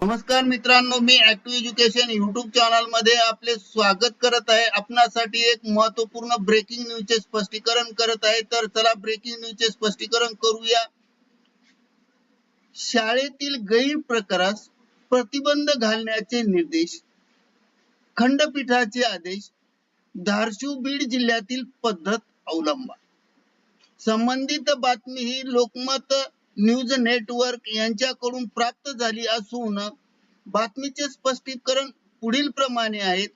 नमस्कार मित्रांनो मी ऍक्टिव्ह एज्युकेशन युट्यूब चॅनलमध्ये आपले स्वागत करत आहे. आपणासाठी एक महत्त्वपूर्ण ब्रेकिंग न्यूजचे स्पष्टीकरण करत आहे. तर चला ब्रेकिंग न्यूजचे स्पष्टीकरण करूया. शाळेतील गैरप्रकारास प्रतिबंध घालण्याचे निर्देश खंडपीठाचे आदेश धारशिव बीड जिल्ह्यातील पद्धत अवलंबा संबंधित बातमी ही लोकमत न्यूज नेटवर्क यांच्याकडून प्राप्त झाली असून बातमीचे स्पष्टीकरण पुढील प्रमाणे आहेत.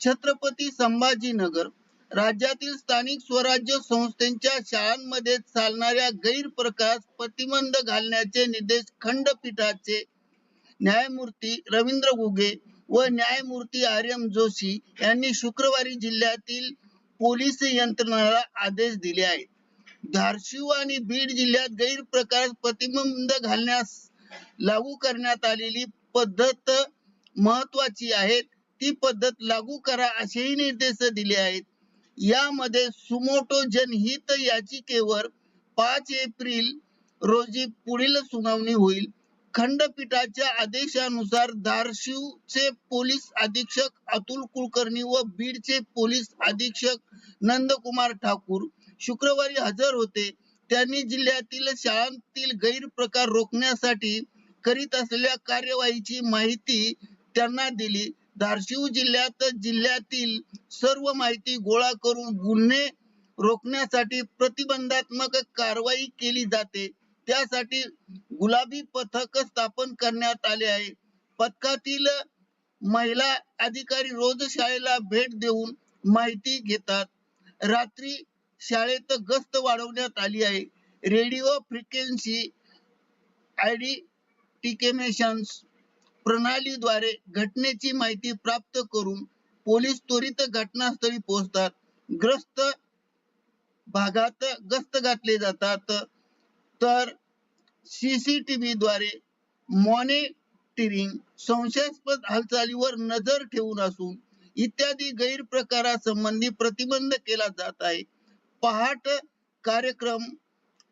छत्रपती संभाजीनगर राज्यातील स्थानिक स्वराज्य संस्थेच्या शाळांमध्ये चालणाऱ्या गैरप्रकाश प्रतिबंध घालण्याचे निर्देश खंडपीठाचे न्यायमूर्ती रवींद्र घुगे व न्यायमूर्ती आर एम जोशी यांनी शुक्रवारी जिल्ह्यातील पोलीस यंत्रणाला आदेश दिले आहेत. धारशिव आणि बीड जिल्ह्यात गैरप्रकार प्रतिबंध घालण्यास लागू करण्यात आलेली पद्धत महत्वाची आहे. ती पद्धत लागू करा असेही निर्देश दिले आहेत. यामध्ये सुमोटो जनहित याचिकेवर पाच एप्रिल रोजी पुढील सुनावणी होईल. खंडपीठाच्या आदेशानुसार धारशिवचे पोलीस अधीक्षक अतुल कुलकर्णी व बीडचे पोलीस अधीक्षक नंदकुमार ठाकूर शुक्रवारी हजर होते. त्यांनी जिल्ह्यातील शाळांतील गैरप्रकार रोखण्यासाठी करीत असलेल्या कार्यवाहीची माहिती त्यांना दिली. धारशिव जिल्ह्यात जिल्ह्यातील सर्व माहिती गोळा करून गुन्हे रोखण्यासाठी प्रतिबंधात्मक कारवाई केली जाते. त्यासाठी गुलाबी पथक स्थापन करण्यात आले आहे. पथकातील महिला अधिकारी रोज शाळेला भेट देऊन माहिती घेतात. रात्री शाळेत गस्त वाढवण्यात आली आहे. रेडिओ फ्रिक्वेन्सी आयडेंटिफिकेशन प्रणालीद्वारे घटनेची माहिती प्राप्त करून पोलीस त्वरित घटनास्थळी पोहोचतात. ग्रस्त भागात गस्त घातले जातात. तर सीसीटीव्ही द्वारे मॉनिटरिंग संशयास्पद हालचालीवर नजर ठेवून असून इत्यादी गैरप्रकारासंबंधी प्रतिबंध केला जात आहे. पहाट कार्यक्रम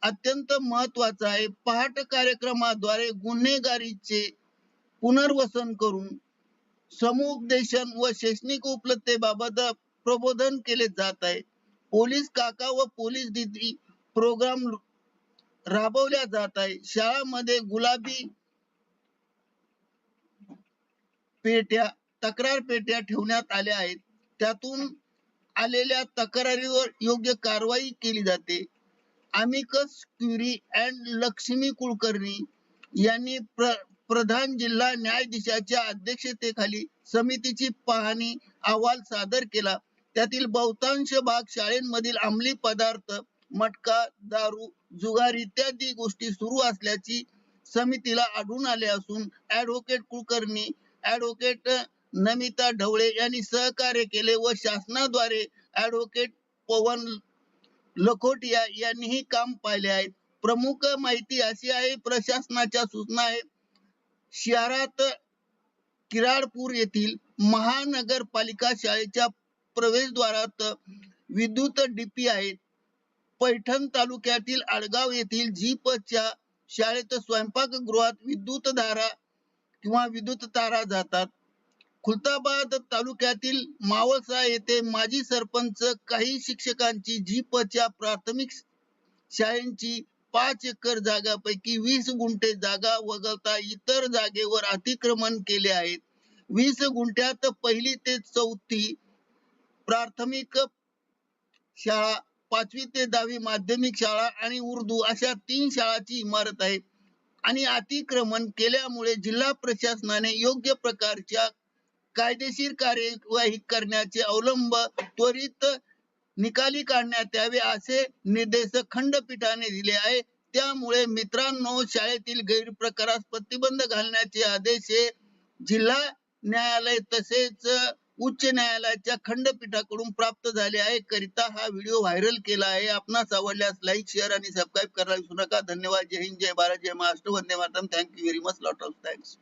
अत्यंत महत्त्वाचा आहे. पहाट कार्यक्रमाद्वारे गुन्हेगारीचे पुनर्वसन करून समुपदेशन व शैक्षणिक उपलब्धतेबाबत प्रबोधन केले जात आहे. पोलीस काका व पोलीस दिदी प्रोग्राम राबवल्या जात आहे. शाळामध्ये गुलाबी पेट्या तक्रार पेट्या ठेवण्यात आल्या आहेत. त्यातून आलेल्या तक्रारीवर योग्य कारवाई केली जाते. Amicus curiae and Lakshmi Kulkarni यांनी प्र प्रधान जिल्हा न्यायाधीशाच्या अध्यक्षतेखाली समितीची पाहणी अहवाल सादर केला. त्यातील बहुतांश भाग शाळेमधील अंमली पदार्थ मटका दारू जुगार इत्यादी गोष्टी सुरू असल्याची समितीला आढळून आले असून ऍडव्होकेट कुलकर्णी ऍडव्होकेट नमिता ढवळे यांनी सहकार्य केले व शासनाद्वारे ऍडव्होकेट पवन लखोटिया यांनीही काम पाहिले आहे प्रमुख माहिती अशी आहे प्रशासनाच्या सूचना आहे शहरात किराडपूर येथील महानगरपालिका शाळेच्या प्रवेशद्वारात विद्युत डीपी आहेत. पैठण तालुक्यातील आडगाव येथील जीपच्या शाळेत स्वयंपाकगृहात विद्युत धारा किंवा विद्युत तारा जातात. खुलताबाद तालुक्यातील मावळसा येथे माजी सरपंच काही शिक्षकांची जीपच्या प्राथमिक शाळेची पाच एकर जागापैकी वीस गुंठे जागा वगळता इतर जागेवर अतिक्रमण केले आहेत. वीस गुंठ्यात पहिली ते चौथी प्राथमिक शाळा पाचवी ते दहावी माध्यमिक शाळा आणि उर्दू अशा तीन शाळाची इमारत आहे. आणि अतिक्रमण केल्यामुळे जिल्हा प्रशासनाने योग्य प्रकारच्या कायदेशीर कार्यवाही करण्याचे अवलंब त्वरित निकाली काढण्यात यावे असे निर्देश खंडपीठाने दिले आहे. त्यामुळे मित्रांनो शाळेतील गैरप्रकारास प्रतिबंध घालण्याचे आदेश हे जिल्हा न्यायालय तसेच उच्च न्यायालयाच्या खंडपीठाकडून प्राप्त झाले आहे. करिता हा व्हिडिओ व्हायरल केला आहे. आपणास आवडल्यास लाईक शेअर आणि सबस्क्राईब करायला विसरू नका. धन्यवाद. जय हिंद. जय भारत. जय महाराष्ट्र. वंदे Mataram. Thank you very much lot of thanks